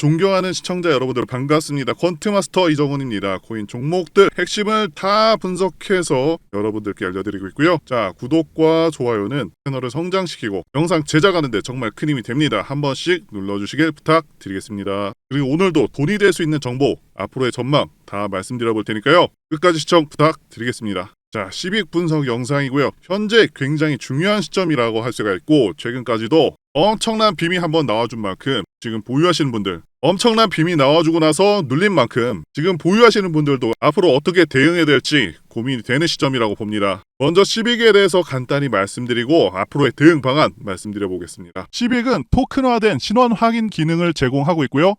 존경하는 시청자 여러분들 반갑습니다. 퀀트마스터 이정훈입니다. 코인 종목들 핵심을 다 분석해서 여러분들께 알려드리고 있고요. 자 구독과 좋아요는 채널을 성장시키고 영상 제작하는데 정말 큰 힘이 됩니다. 한 번씩 눌러주시길 부탁드리겠습니다. 그리고 오늘도 돈이 될 수 있는 정보 앞으로의 전망 다 말씀드려 볼 테니까요. 끝까지 시청 부탁드리겠습니다. 자, 시빅 분석 영상이고요. 현재 굉장히 중요한 시점이라고 할 수가 있고 최근까지도 엄청난 빔이 한번 나와준 만큼 지금 보유하시는 분들 엄청난 빔이 나와주고 나서 눌린 만큼 지금 보유하시는 분들도 앞으로 어떻게 대응해야 될지 고민이 되는 시점이라고 봅니다. 먼저 시빅에 대해서 간단히 말씀드리고 앞으로의 대응 방안 말씀드려 보겠습니다. 시빅은 토큰화된 신원 확인 기능을 제공하고 있고요.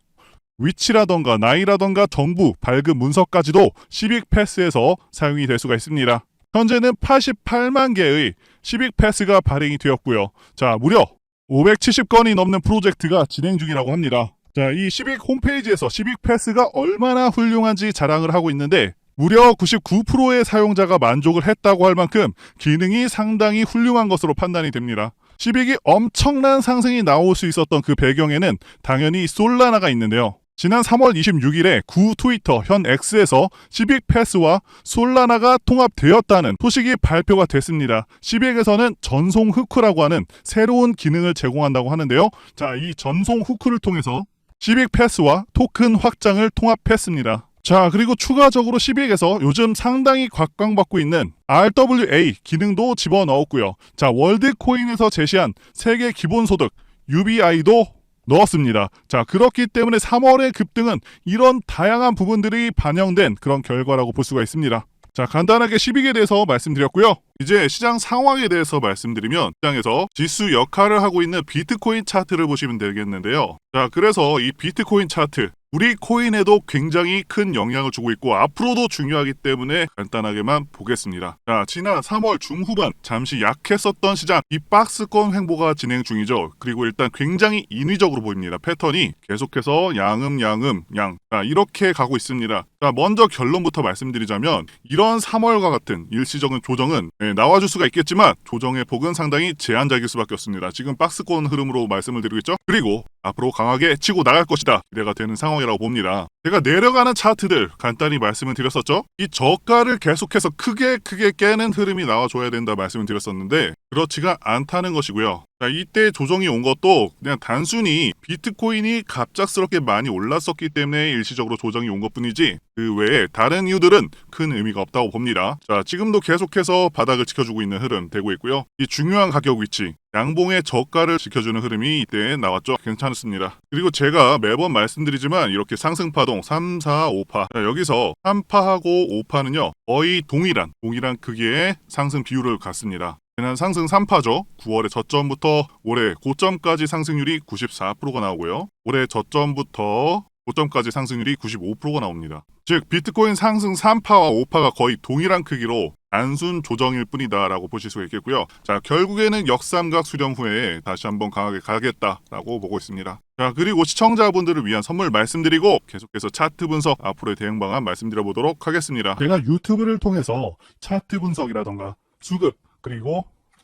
위치라던가 나이라던가 정부 발급 문서까지도 시빅 패스에서 사용이 될 수가 있습니다. 현재는 88만 개의 시빅 패스가 발행이 되었고요. 자, 무려 570건이 넘는 프로젝트가 진행 중이라고 합니다. 자, 이 시빅 홈페이지에서 시빅 패스가 얼마나 훌륭한지 자랑을 하고 있는데 무려 99%의 사용자가 만족을 했다고 할 만큼 기능이 상당히 훌륭한 것으로 판단이 됩니다. 시빅이 엄청난 상승이 나올 수 있었던 그 배경에는 당연히 솔라나가 있는데요. 지난 3월 26일에 구 트위터 현 X에서 시빅 패스와 솔라나가 통합되었다는 소식이 발표가 됐습니다. 시빅에서는 전송 후크라고 하는 새로운 기능을 제공한다고 하는데요. 자, 이 전송 후크를 통해서 시빅 패스와 토큰 확장을 통합했습니다. 자, 그리고 추가적으로 시빅에서 요즘 상당히 각광받고 있는 RWA 기능도 집어넣었고요. 자, 월드코인에서 제시한 세계 기본소득 UBI도 넣었습니다. 자, 그렇기 때문에 3월의 급등은 이런 다양한 부분들이 반영된 그런 결과라고 볼 수가 있습니다. 자, 간단하게 시빅에 대해서 말씀드렸고요. 이제 시장 상황에 대해서 말씀드리면 시장에서 지수 역할을 하고 있는 비트코인 차트를 보시면 되겠는데요. 자, 그래서 이 비트코인 차트 우리 코인에도 굉장히 큰 영향을 주고 있고 앞으로도 중요하기 때문에 간단하게만 보겠습니다. 자, 지난 3월 중후반 잠시 약했었던 시장 이 박스권 횡보가 진행 중이죠. 그리고 일단 굉장히 인위적으로 보입니다. 패턴이 계속해서 양음 양음 양 자, 이렇게 가고 있습니다. 자, 먼저 결론부터 말씀드리자면 이런 3월과 같은 일시적인 조정은 네, 나와줄 수가 있겠지만 조정의 폭은 상당히 제한적일 수밖에 없습니다. 지금 박스권 흐름으로 말씀을 드리고 있죠. 그리고 앞으로 강하게 치고 나갈 것이다. 기대가 되는 상황 이라고 봅니다. 제가 내려가는 차트들 간단히 말씀을 드렸었죠. 이 저가를 계속해서 크게 크게 깨는 흐름이 나와줘야 된다 말씀을 드렸었는데 그렇지가 않다는 것이고요. 자, 이때 조정이 온 것도 그냥 단순히 비트코인이 갑작스럽게 많이 올랐었기 때문에 일시적으로 조정이 온 것뿐이지 그 외에 다른 이유들은 큰 의미가 없다고 봅니다. 자, 지금도 계속해서 바닥을 지켜주고 있는 흐름 되고 있고요. 이 중요한 가격 위치 양봉의 저가를 지켜주는 흐름이 이때 나왔죠. 괜찮습니다. 그리고 제가 매번 말씀드리지만 이렇게 상승 파동 3, 4, 5파 자, 여기서 3파하고 5파는요 거의 동일한 동일한 크기의 상승 비율을 갖습니다. 지난 상승 3파죠. 9월의 저점부터 올해 고점까지 상승률이 94%가 나오고요. 올해 저점부터 고점까지 상승률이 95%가 나옵니다. 즉 비트코인 상승 3파와 5파가 거의 동일한 크기로 단순 조정일 뿐이다라고 보실 수가 있겠고요. 자 결국에는 역삼각 수렴 후에 다시 한번 강하게 가겠다라고 보고 있습니다. 자 그리고 시청자분들을 위한 선물 말씀드리고 계속해서 차트 분석 앞으로의 대응 방안 말씀드려 보도록 하겠습니다. 제가 유튜브를 통해서 차트 분석이라던가 수급 그리고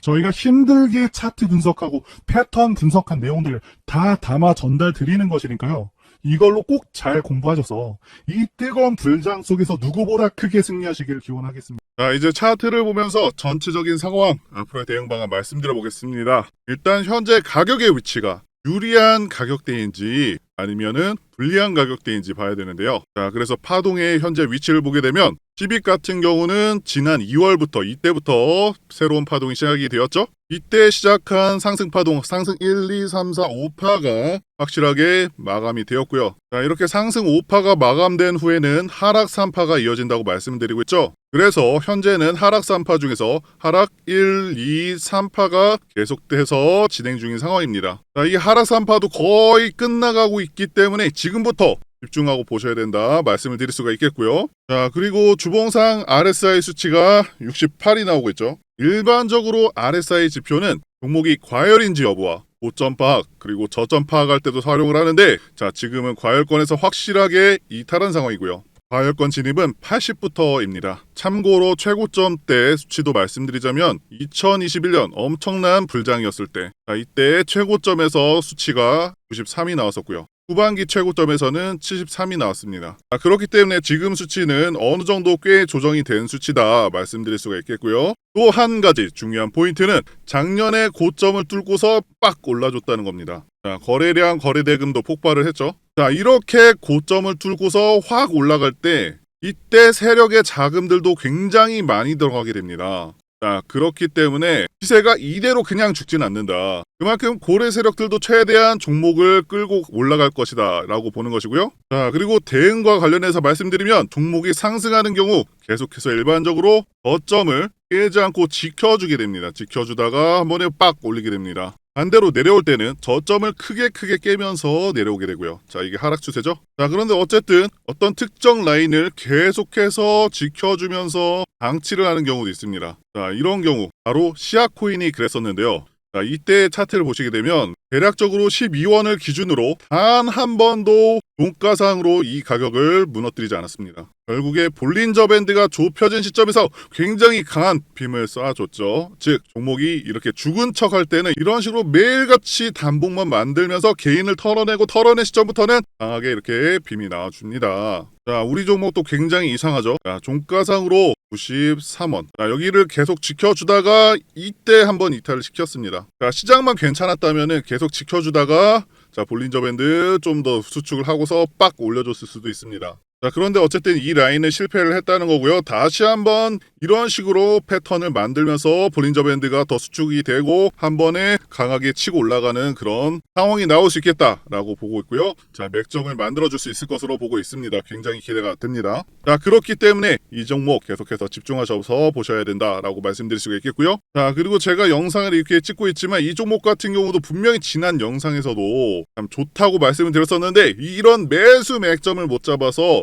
저희가 힘들게 차트 분석하고 패턴 분석한 내용들을 다 담아 전달 드리는 것이니까요. 이걸로 꼭 잘 공부하셔서 이 뜨거운 불장 속에서 누구보다 크게 승리하시길 기원하겠습니다. 자, 이제 차트를 보면서 전체적인 상황, 앞으로의 대응 방안 말씀드려 보겠습니다. 일단 현재 가격의 위치가 유리한 가격대인지 아니면은 불리한 가격대인지 봐야 되는데요. 자, 그래서 파동의 현재 위치를 보게 되면 10익 같은 경우는 지난 2월부터 이때부터 새로운 파동이 시작이 되었죠. 이때 시작한 상승 파동, 상승 1, 2, 3, 4, 5파가 확실하게 마감이 되었고요. 자, 이렇게 상승 5파가 마감된 후에는 하락 3파가 이어진다고 말씀드리고 있죠. 그래서 현재는 하락 3파 중에서 하락 1, 2, 3파가 계속돼서 진행 중인 상황입니다. 자, 이 하락 3파도 거의 끝나가고 있기 때문에 지금부터 집중하고 보셔야 된다 말씀을 드릴 수가 있겠고요. 자, 그리고 주봉상 RSI 수치가 68이 나오고 있죠. 일반적으로 RSI 지표는 종목이 과열인지 여부와 고점 파악 그리고 저점 파악할 때도 활용을 하는데 자, 지금은 과열권에서 확실하게 이탈한 상황이고요. 과열권 진입은 80부터입니다. 참고로 최고점 때 수치도 말씀드리자면 2021년 엄청난 불장이었을 때 자, 이때 최고점에서 수치가 93이 나왔었고요. 후반기 최고점에서는 73이 나왔습니다. 아, 그렇기 때문에 지금 수치는 어느 정도 꽤 조정이 된 수치다 말씀드릴 수가 있겠고요. 또 한 가지 중요한 포인트는 작년에 고점을 뚫고서 빡 올라줬다는 겁니다. 자, 거래량 거래대금도 폭발을 했죠. 자, 이렇게 고점을 뚫고서 확 올라갈 때 이때 세력의 자금들도 굉장히 많이 들어가게 됩니다. 자, 그렇기 때문에 시세가 이대로 그냥 죽진 않는다. 그만큼 고래 세력들도 최대한 종목을 끌고 올라갈 것이다 라고 보는 것이고요. 자, 그리고 대응과 관련해서 말씀드리면 종목이 상승하는 경우 계속해서 일반적으로 저점을 깨지 않고 지켜주게 됩니다. 지켜주다가 한 번에 빡 올리게 됩니다. 반대로 내려올 때는 저점을 크게 크게 깨면서 내려오게 되고요. 자, 이게 하락 추세죠. 자, 그런데 어쨌든 어떤 특정 라인을 계속해서 지켜주면서 방치를 하는 경우도 있습니다. 자, 이런 경우 바로 시아 코인이 그랬었는데요. 자, 이때 차트를 보시게 되면 대략적으로 12원을 기준으로 단 한 번도 종가상으로 이 가격을 무너뜨리지 않았습니다. 결국에 볼린저 밴드가 좁혀진 시점에서 굉장히 강한 빔을 쏴줬죠. 즉 종목이 이렇게 죽은 척할 때는 이런 식으로 매일같이 단봉만 만들면서 개인을 털어내고 털어낸 시점부터는 강하게 이렇게 빔이 나와줍니다. 자, 우리 종목도 굉장히 이상하죠. 자, 종가상으로 93원. 자, 여기를 계속 지켜주다가 이때 한번 이탈을 시켰습니다. 자, 시장만 괜찮았다면은 계속 지켜주다가 자, 볼린저 밴드 좀 더 수축을 하고서 빡 올려줬을 수도 있습니다. 자, 그런데 어쨌든 이 라인은 실패를 했다는 거고요. 다시 한번 이런 식으로 패턴을 만들면서 볼린저 밴드가 더 수축이 되고 한 번에 강하게 치고 올라가는 그런 상황이 나올 수 있겠다라고 보고 있고요. 자, 맥점을 만들어줄 수 있을 것으로 보고 있습니다. 굉장히 기대가 됩니다. 자, 그렇기 때문에 이 종목 계속해서 집중하셔서 보셔야 된다라고 말씀드릴 수가 있겠고요. 자, 그리고 제가 영상을 이렇게 찍고 있지만 이 종목 같은 경우도 분명히 지난 영상에서도 참 좋다고 말씀을 드렸었는데 이런 매수 맥점을 못 잡아서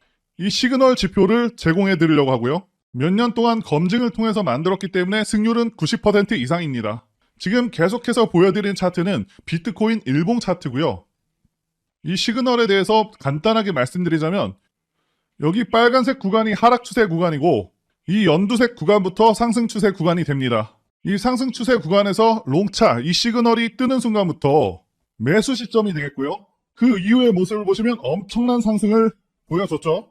이 시그널 지표를 제공해 드리려고 하고요. 몇 년 동안 검증을 통해서 만들었기 때문에 승률은 90% 이상입니다. 지금 계속해서 보여드린 차트는 비트코인 일봉 차트고요. 이 시그널에 대해서 간단하게 말씀드리자면 여기 빨간색 구간이 하락 추세 구간이고 이 연두색 구간부터 상승 추세 구간이 됩니다. 이 상승 추세 구간에서 롱차 이 시그널이 뜨는 순간부터 매수 시점이 되겠고요. 그 이후의 모습을 보시면 엄청난 상승을 보여줬죠.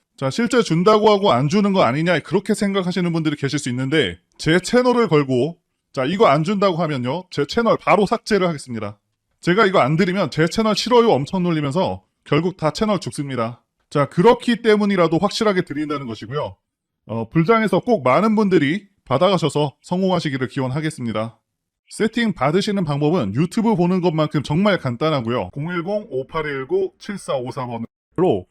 자, 실제 준다고 하고 안 주는 거 아니냐, 그렇게 생각하시는 분들이 계실 수 있는데, 제 채널을 걸고, 자, 이거 안 준다고 하면요, 제 채널 바로 삭제를 하겠습니다. 제가 이거 안 드리면 제 채널 싫어요 엄청 놀리면서 결국 다 채널 죽습니다. 자, 그렇기 때문이라도 확실하게 드린다는 것이고요. 어, 불장에서 꼭 많은 분들이 받아가셔서 성공하시기를 기원하겠습니다. 세팅 받으시는 방법은 유튜브 보는 것만큼 정말 간단하고요. 010-5819-7454번으로